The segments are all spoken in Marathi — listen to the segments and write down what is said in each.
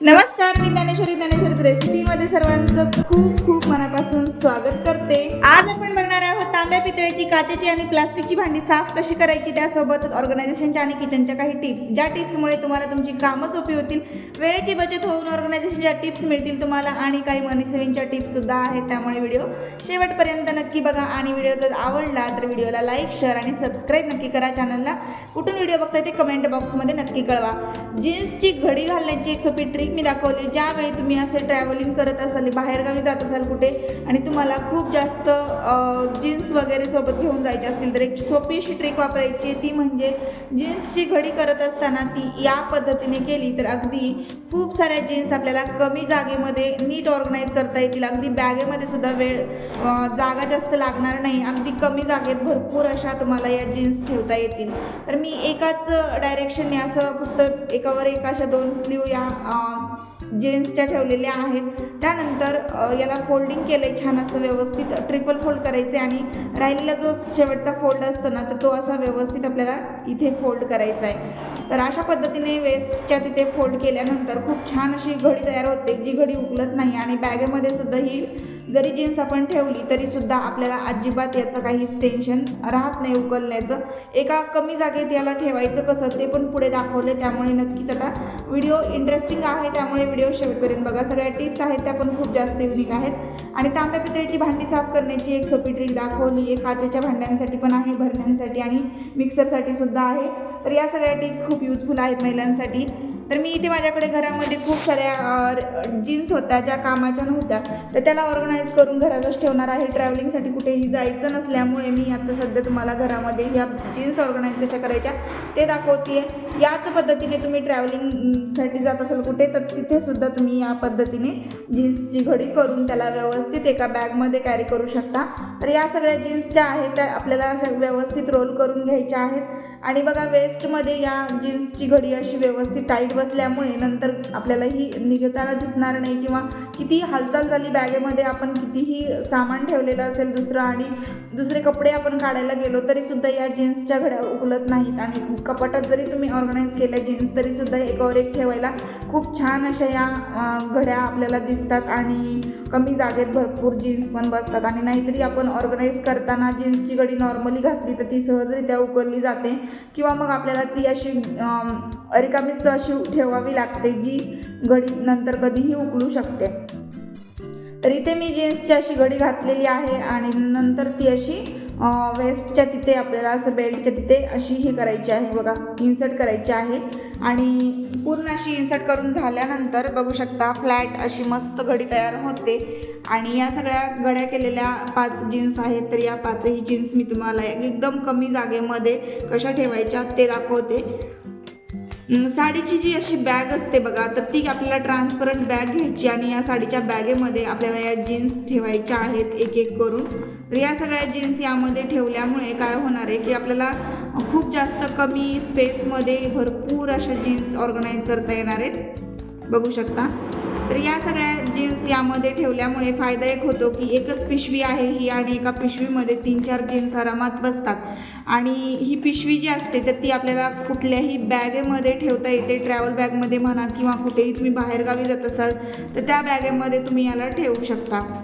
नमस्कार मी ज्ञानेश्वरी ज्ञानेश्वरी रेसिपीमध्ये सर्वांचं खूप खूप मनापासून स्वागत करते. आज आपण बघणार आहोत तांब्या पितळेची काचेची आणि प्लास्टिकची भांडी साफ कशी करायची त्यासोबतच ऑर्गनायझेशनच्या आणि किचनच्या काही टिप्स ज्या टिप्समुळे तुम्हाला तुमची कामं सोपी होतील वेळेची बचत होऊन ऑर्गनायझेशनच्या टिप्स मिळतील तुम्हाला आणि काही मनी सेव्हिंगच्या टिप्स सुद्धा आहेत त्यामुळे व्हिडिओ शेवटपर्यंत नक्की बघा आणि व्हिडिओ जर आवडला तर व्हिडिओला लाईक शेअर आणि सबस्क्राईब नक्की करा चॅनलला कुठून व्हिडिओ बघताय ते कमेंट बॉक्समध्ये नक्की कळवा. जीन्सची घडी घालण्याची एक सोपी ट्रिक मी दाखवली ज्यावेळी तुम्ही असे ट्रॅव्हलिंग करत असाल बाहेरगावी जात असाल कुठे आणि तुम्हाला खूप जास्त जीन्स वगैरे सोबत घेऊन जायचे असतील तर एक सोपी अशी ट्रिक वापरायची ती म्हणजे जीन्सची घडी करत असताना ती या पद्धतीने केली तर अगदी खूप साऱ्या जीन्स आपल्याला कमी जागेमध्ये नीट ऑर्गनाईज करता येतील. अगदी बॅगेमध्ये सुद्धा वेळ जागा जास्त लागणार नाही. अगदी कमी जागेत भरपूर अशा तुम्हाला या जीन्स ठेवता येतील. तर मी एकाच डायरेक्शनने असं फक्त एकावर एक अशा दोन स्लीव या जीन्सच्या ठेवलेल्या आहेत. त्यानंतर याला फोल्डिंग केलं आहे छान असं व्यवस्थित. ट्रिपल फोल्ड करायचे आणि राहिलेला जो शेवटचा फोल्ड असतो ना तर तो असा व्यवस्थित आपल्याला इथे फोल्ड करायचा आहे. तर अशा पद्धतीने वेस्टच्या तिथे फोल्ड केल्यानंतर खूप छान अशी घडी तयार होते जी घडी उकलत नाही आणि बॅगेमध्ये सुद्धा ही जरी जीन्स आपण ठेवली तरी सुद्धा आपल्याला अजिबात याचं काहीच टेन्शन राहत नाही उकलण्याचं. एका कमी जागेत याला ठेवायचं कसं ते पण पुढे दाखवले त्यामुळे नक्कीच आता व्हिडिओ इंटरेस्टिंग आहे त्यामुळे व्हिडिओ शेवटपर्यंत बघा. सगळ्या टिप्स आहेत त्या पण खूप जास्त युनिक आहेत. आणि तांब्या पितळेची भांडी साफ करण्याची एक सोपी ट्रिक दाखवली आहे. काचेच्या भांड्यांसाठी पण आहे भरण्यांसाठी आणि मिक्सरसाठी सुद्धा आहे. तर या सगळ्या टिप्स खूप युजफुल आहेत महिलांसाठी. तर मी इथे माझ्याकडे घरामध्ये खूप साऱ्या जीन्स होत्या ज्या कामाच्या नव्हत्या तर त्याला ऑर्गनाईज करून घरातच ठेवणार आहे. ट्रॅव्हलिंगसाठी कुठेही जायचं नसल्यामुळे मी आता सध्या तुम्हाला घरामध्ये ह्या जीन्स ऑर्गनाईज कशा करायच्या ते दाखवते याच पद्धतीने तुम्ही ट्रॅव्हलिंगसाठी जात असाल कुठे तर तिथेसुद्धा तुम्ही या पद्धतीने जीन्सची घडी करून त्याला व्यवस्थित एका बॅगमध्ये कॅरी करू शकता. तर या सगळ्या जीन्स ज्या आहेत त्या आपल्याला व्यवस्थित रोल करून घ्यायच्या आहेत. आणि बघा वेस्टमध्ये या जीन्सची घडी अशी व्यवस्थित टाईट बसल्यामुळे नंतर आपल्याला ही निघताना दिसणार नाही किंवा किती हालचाल झाली बॅगेमध्ये आपण कितीही सामान ठेवलेलं असेल दुसरं आणि दुसरे कपडे आपण काढायला गेलो तरी सुद्धा या जीन्सच्या घड्या उकलत नाहीत आणि कपाटात जरी तुम्ही ऑर्गनाईज केल्या जीन्स तरी सुद्धा एकावर एक ठेवायला खूप छान अशा या घड्या आपल्याला दिसतात आणि कमी जागेत भरपूर जीन्स पण बसतात आणि नाहीतरी आपण ऑर्गनाईज करताना जीन्सची घडी नॉर्मली घातली तर ती सहजरित्या उकळली जाते किंवा मग आपल्याला ती अशी रिकामीच अशी ठेवावी लागते जी घडी नंतर कधीही उकलू शकते. तर इथे मी जीन्सची अशी घडी घातलेली आहे आणि नंतर ती अशी वेस्टच्या तिथे आपल्याला असं बेल्टच्या तिथे अशी हे करायची आहे बघा इन्सर्ट करायची आहे. आणि पूर्ण अशी इन्सर्ट करून झाल्यानंतर बघू शकता फ्लॅट अशी मस्त घडी तयार होते. आणि या सगळ्या घड्या केलेल्या पाच जीन्स आहेत तर या पाचही जीन्स मी तुम्हाला एकदम कमी जागेमध्ये कशा ठेवायच्या ते दाखवते. साडीची जी अशी बॅग असते बघा तर ती आपल्याला ट्रान्सपरंट बॅग घ्यायची आणि या साडीच्या बॅगेमध्ये आपल्याला या जीन्स ठेवायच्या आहेत एक एक करून. तर या सगळ्या जीन्स यामध्ये ठेवल्यामुळे काय होणार आहे की आपल्याला खूप जास्त कमी स्पेसमध्ये भरपूर अशा जीन्स ऑर्गनाईज करता येणार आहेत. बघू शकता. तर या सगळ्या जीन्स यामध्ये ठेवल्यामुळे फायदा एक होतो की एकच पिशवी आहे ही आणि एका पिशवीमध्ये तीन चार जीन्स आरामात बसतात. आणि ही पिशवी जी असते तर ती आपल्याला कुठल्याही बॅगेमध्ये ठेवता येते. ट्रॅव्हल बॅगमध्ये म्हणा किंवा कुठेही तुम्ही बाहेरगावी जात असाल तर त्या बॅगेमध्ये तुम्ही याला ठेवू शकता.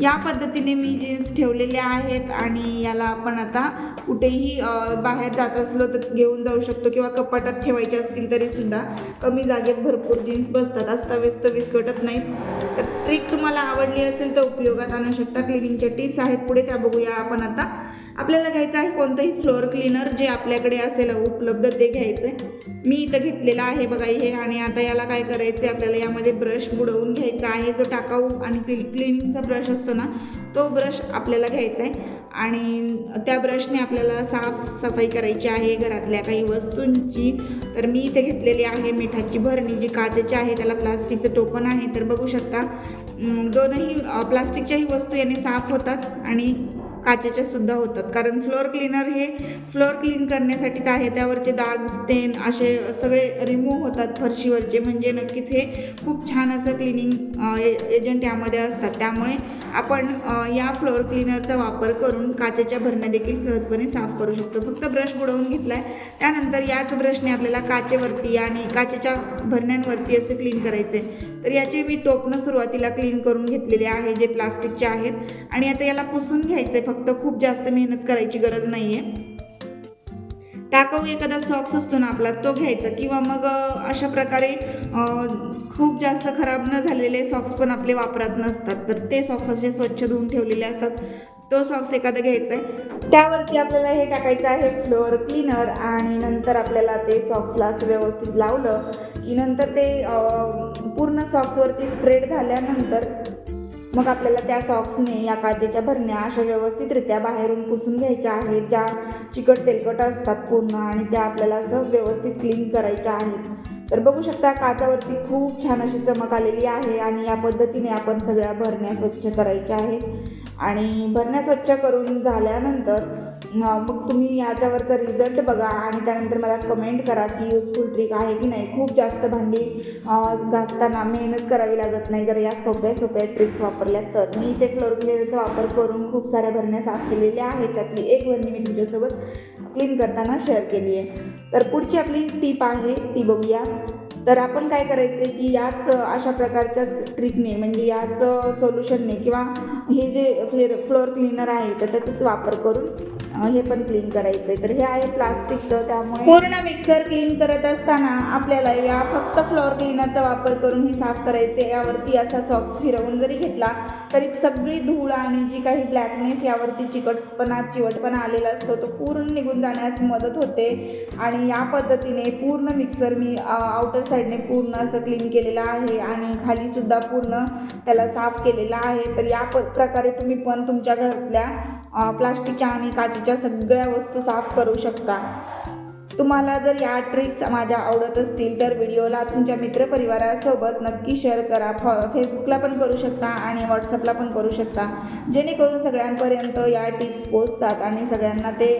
या पद्धतीने मी जीन्स ठेवलेल्या आहेत आणि याला आपण आता कुठेही बाहेर जात असलो तर घेऊन जाऊ शकतो किंवा कपाटात ठेवायचे असतील तरी सुद्धा. कमी जागेत भरपूर जीन्स बसतात. अस्ताव्यस्त विस्कटत नाहीत. तर ट्रिक तुम्हाला आवडली असेल तर उपयोगात आणू शकता. क्लिनिंगच्या टिप्स आहेत. पुढे त्या बघूया आपण आता. आपल्याला घ्यायचं आहे कोणतंही फ्लोअर क्लीनर जे आपल्याकडे असेल उपलब्ध ते घ्यायचं आहे. मी इथं घेतलेलं आहे बघा हे आणि आता याला काय करायचं आहे आपल्याला यामध्ये ब्रश बुडवून घ्यायचा आहे. जो टाकाऊ आणि क्लि क्लिनिंगचा ब्रश असतो ना तो ब्रश आपल्याला घ्यायचा आहे. आणि त्या ब्रशने आपल्याला साफ सफाई करायची आहे घरातल्या काही वस्तूंची. तर मी इथे घेतलेली आहे मिठाची भरणी जी काचेची आहे त्याला प्लास्टिकचं टोपण आहे. तर बघू शकता दोनही प्लास्टिकच्याही वस्तू याने साफ होतात आणि काचेच्या सुद्धा होतात. कारण फ्लोअर क्लीनर हे फ्लोअर क्लीन करण्यासाठीच आहे. त्यावरचे डाग स्टेन असे सगळे रिमूव्ह होतात फरशीवरचे. म्हणजे नक्कीच हे खूप छान असं क्लिनिंग एजंट यामध्ये असतात. त्यामुळे आपण या फ्लोअर क्लीनरचा वापर करून काचेच्या भरण्या देखील सहजपणे साफ करू शकतो. फक्त ब्रश बुडवून घेतलाय. त्यानंतर याच ब्रशने आपल्याला काचेवरती आणि काचेच्या भरण्यांवरती असे क्लीन करायचे तर याचे मी टोपणं सुरुवातीला क्लीन करून घेतलेले आहे जे प्लास्टिकचे आहेत. आणि आता याला पुसून घ्यायचे फक्त खूप जास्त मेहनत करायची गरज नाही आहे टाकाऊ एखादा सॉक्स असतो ना आपला तो घ्यायचा. किंवा मग अशा प्रकारे खूप जास्त खराब न झालेले सॉक्स पण आपले वापरात नसतात. तर ते सॉक्स असे स्वच्छ धुवून ठेवलेले असतात. तो सॉक्स एखादा घ्यायचा आहे त्यावरती आपल्याला हे टाकायचं आहे फ्लोअर क्लीनर आणि नंतर आपल्याला ते सॉक्सला असं व्यवस्थित लावलं की नंतर ते पूर्ण सॉक्सवरती स्प्रेड झाल्यानंतर मग आपल्याला त्या सॉक्सने या काचेच्या भरण्या अशा व्यवस्थितरित्या बाहेरून पुसून घ्यायच्या आहेत ज्या चिकट तेलकट असतात पूर्ण आणि त्या आपल्याला असं व्यवस्थित क्लीन करायच्या आहेत. तर बघू शकता काचावरती खूप छान अशी चमक आलेली आहे आणि या पद्धतीने आपण सगळ्या भरण्या स्वच्छ करायच्या आहेत. आणि भरण्या स्वच्छ करून झाल्यानंतर मग तुम्ही याच्यावरचा रिझल्ट बघा आणि त्यानंतर मला कमेंट करा की युजफुल ट्रिक आहे की नाही. खूप जास्त भांडी घासताना मेहनत करावी लागत नाही. जर या सोप्या सोप्या ट्रिक्स वापरल्या तर. मी इथे फ्लोर क्लिअरचा वापर करून खूप साऱ्या भरण्या साफ केलेल्या आहेत. त्यातली एक भरणी मी तुमच्यासोबत क्लीन करताना शेअर केली आहे. तर पुढची आपली टीप आहे ती बघूया. तर आपण काय करायचे की याच अशा प्रकारच्याच ट्रिकने म्हणजे याच सोल्युशनने किंवा हे जे फ्लेर फ्लोअर क्लीनर आहे तर त्याचाच वापर करून हे पण क्लीन करायचं आहे तर हे आहे प्लास्टिकचं त्यामुळे पूर्ण मिक्सर क्लीन करत असताना आपल्याला या फक्त फ्लोअर क्लीनरचा वापर करून ही साफ करायचे यावरती असा सॉक्स फिरवून जरी घेतला तरी सगळी धूळ आणि जी काही ब्लॅकनेस यावरती चिकटपणा चिवटपणा आलेला असतो तो पूर्ण निघून जाण्यास मदत होते. आणि या पद्धतीने पूर्ण मिक्सर मी आउटर साईडने पूर्ण असं क्लीन केलेलं आहे आणि खालीसुद्धा पूर्ण त्याला साफ केलेला आहे. तर या प प्रकारे तुम्ही पण तुमच्या घरातल्या प्लास्टिकच्या आणि काचेच्या सगळ्या वस्तू साफ करू शकता. तुम्हाला जर या ट्रिक्स माझ्या आवडत असतील तर व्हिडिओला तुमच्या मित्रपरिवारासोबत नक्की शेअर करा. फ फेसबुकला पण करू शकता आणि व्हॉट्सअपला पण करू शकता. जेणेकरून सगळ्यांपर्यंत या टिप्स पोचतात आणि सगळ्यांना ते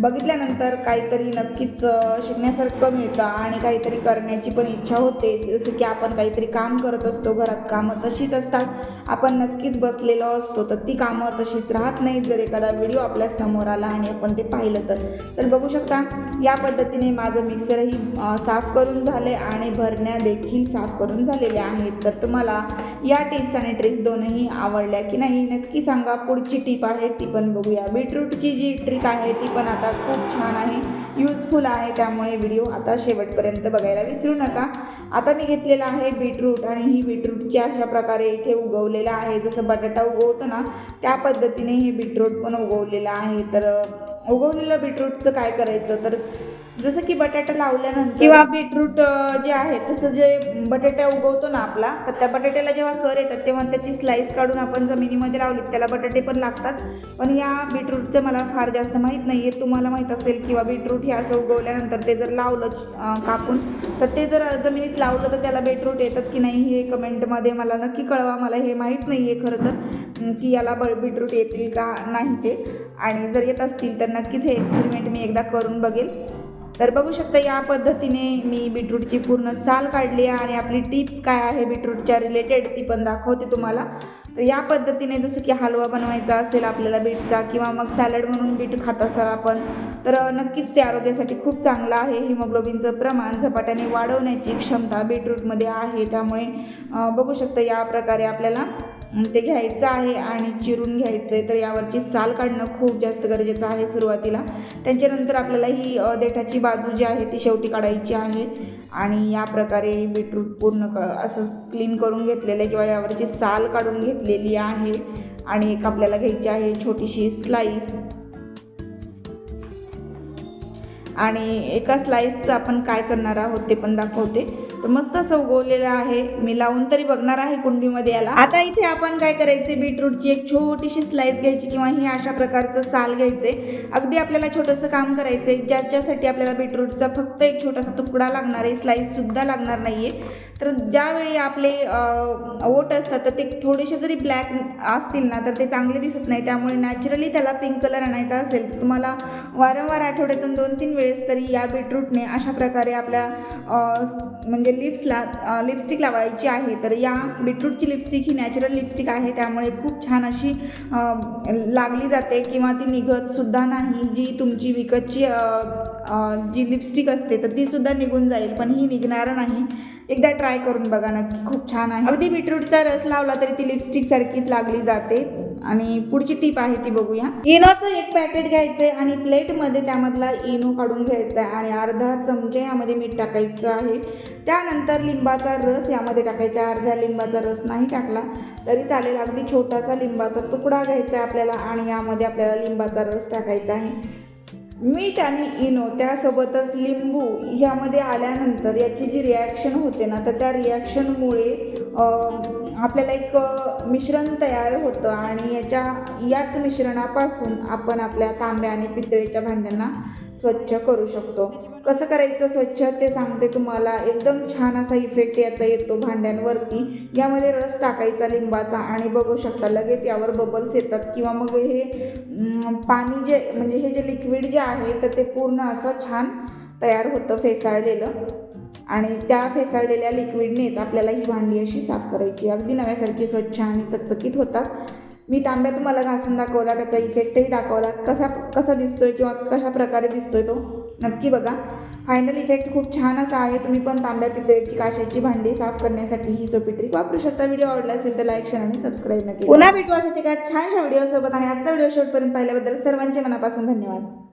बघितल्यानंतर काहीतरी नक्कीच शिकण्यासारखं मिळतं आणि काहीतरी करण्याची पण इच्छा होते. जसं की आपण काहीतरी काम करत असतो घरात कामं तशीच असतात. आपण नक्कीच बसलेलो असतो तर ती कामं तशीच राहत नाहीत. जर एखादा व्हिडिओ आपल्यासमोर आला आणि आपण ते पाहिलं तर. तर बघू शकता या पद्धतीने माझं मिक्सरही साफ करून झाले आणि भरण्या देखील साफ करून झालेल्या आहेत. तर तुम्हाला या टिप्स आणि ट्रिक्स दोनही आवडल्या की नाही नक्की सांगा. पुढची टीप आहे ती पण बघूया. बीटरूटची जी ट्रिक आहे ती पण आता खूप छान आहे यूजफुल आहे. त्यामुळे व्हिडिओ आता शेवटपर्यंत बघायला विसरू नका. आता मी घेतलेला आहे बीटरूट आणि ही बीटरूटची अशा प्रकारे इथे उगवलेलं आहे. जसं बटाटा उगवतो ना त्या पद्धतीने हे बीटरूट पण उगवलेलं आहे. तर उगवलेलं बीटरूटचं काय करायचं? तर जसं की बटाटा लावल्यानंतर किंवा बीटरूट जे आहे तसं जे बटाटा उगवतो ना आपला तर त्या बटाट्याला जेव्हा कर येतात तेव्हा त्याची स्लाईस काढून आपण जमिनीमध्ये लावली त्याला बटाटे पण लागतात. पण या बीटरूटचं मला फार जास्त माहीत नाही आहे तुम्हाला माहीत असेल किंवा बीटरूट हे असं उगवल्यानंतर ते जर लावलं कापून तर ते जर जमिनीत लावलं तर त्याला बीटरूट येतात की नाही हे कमेंटमध्ये मला नक्की कळवा. मला हे माहीत नाही आहे खरं तर की याला ब बीटरूट येतील का नाही ते. आणि जर येत असतील तर नक्कीच हे एक्सपेरिमेंट मी एकदा करून बघेल. तर बघू शकता या पद्धतीने मी बीटरूटची पूर्ण साल काढली आहे आणि आपली टीप काय आहे बीटरूटच्या रिलेटेड ती पण दाखवते तुम्हाला. तर या पद्धतीने जसं की हलवा बनवायचा असेल आपल्याला बीटचा किंवा मग सॅलड म्हणून बीट खात असाल आपण तर नक्कीच ते आरोग्यासाठी खूप चांगलं आहे. हिमोग्लोबिनचं प्रमाण झपाट्याने वाढवण्याची क्षमता बीटरूटमध्ये आहे. त्यामुळे बघू शकता या प्रकारे आपल्याला ते घ्यायचं आहे आणि चिरून घ्यायचं आहे तर यावरची साल काढणं खूप जास्त गरजेचं आहे सुरुवातीला. त्याच्यानंतर आपल्याला ही देठाची बाजू जी आहे ती शेवटी काढायची आहे. आणि या प्रकारे बीटरूट पूर्ण क असं क्लीन करून घेतलेलं आहे किंवा यावरची साल काढून घेतलेली आहे. आणि एक आपल्याला घ्यायची आहे छोटीशी स्लाईस आणि एका स्लाईसचं आपण काय करणार आहोत ते पण दाखवते. तर मस्त असं उगवलेलं आहे. मी लावून तरी बघणार आहे कुंडीमध्ये याला. आता इथे आपण काय करायचे? बीटरूटची एक छोटीशी स्लाइस घ्यायची किंवा हे अशा प्रकारचं साल घ्यायचे. अगदी आपल्याला छोटंसं काम करायचं आहे ज्याच्यासाठी आपल्याला बीटरूटचा फक्त एक छोटासा तुकडा लागणार आहे. स्लाईससुद्धा लागणार नाही आहे तर ज्यावेळी आपले ओट असतात तर ते थोडेसे जरी ब्लॅक असतील ना तर ते चांगले दिसत नाही. त्यामुळे नॅचरली त्याला पिंक कलर आणायचा असेल तर तुम्हाला वारंवार आठवड्यातून दोन तीन वेळेस तरी या बीटरूटने अशा प्रकारे आपल्या म्हणजे लिप्सला लिपस्टिक लावायची आहे. तर या बीटरूटची लिपस्टिक ही नॅचरल लिपस्टिक आहे. त्यामुळे खूप छान अशी लागली जाते किंवा ती निघतसुद्धा नाही जी तुमची विकतची जी लिपस्टिक असते तर ती सुद्धा निघून जाईल पण ही निघणार नाही. एकदा ट्राय करून बघा नक्की खूप छान आहे. अगदी बीटरूटचा रस लावला तरी ती लिपस्टिक सारखीच लागली जाते. आणि पुढची टीप आहे ती बघूया. इनोचं एक पॅकेट घ्यायचं आहे आणि प्लेटमध्ये त्यामधला इनो काढून घ्यायचा आहे. आणि अर्धा चमचे यामध्ये मीठ टाकायचं आहे. त्यानंतर लिंबाचा रस यामध्ये टाकायचा आहे. अर्ध्या लिंबाचा रस नाही टाकला तरी चालेल. अगदी छोटासा लिंबाचा तुकडा घ्यायचा आहे आपल्याला आणि यामध्ये आपल्याला लिंबाचा रस टाकायचा आहे. मीठ आणि इनो त्यासोबतच लिंबू ह्यामध्ये आल्यानंतर याची जी रिॲक्शन होते ना तर त्या रिॲक्शनमुळे आपल्याला एक मिश्रण तयार होतं आणि याच्या याच मिश्रणापासून आपण आपल्या तांब्या आणि पितळेच्या भांड्यांना स्वच्छ करू शकतो. कसं करायचं स्वच्छ? ते सांगते तुम्हाला. एकदम छान असा इफेक्ट याचा येतो भांड्यांवरती. यामध्ये रस टाकायचा लिंबाचा आणि बघू शकता लगेच यावर बबल्स येतात. किंवा मग हे पाणी जे म्हणजे हे जे लिक्विड जे आहे तर ते पूर्ण असं छान तयार होतं फेसाळलेलं. आणि त्या फेसाळलेल्या लिक्विडनेच आपल्याला ही भांडी अशी साफ करायची. अगदी नव्यासारखी स्वच्छ आणि चकचकीत होतात. मी तांब्या तुम्हाला घासून दाखवला त्याचा इफेक्टही दाखवला. कसा कसा दिसतोय किंवा कशा प्रकारे दिसतोय तो? नक्की बघा. फायनल इफेक्ट खूप छान असा आहे. तुम्ही पण तांब्या पितळेची काशाची भांडी साफ करण्यासाठी ही सोपी ट्रिक वापरू शकता. व्हिडिओ आवडला असेल तर लाईक शेअर आणि सबस्क्राईब नक्की पुन्हा भेटू अशाच एका छानशा व्हिडिओसोबत आणि आजचा व्हिडिओ शेवटपर्यंत पाहिल्याबद्दल सर्वांचे मनापासून धन्यवाद.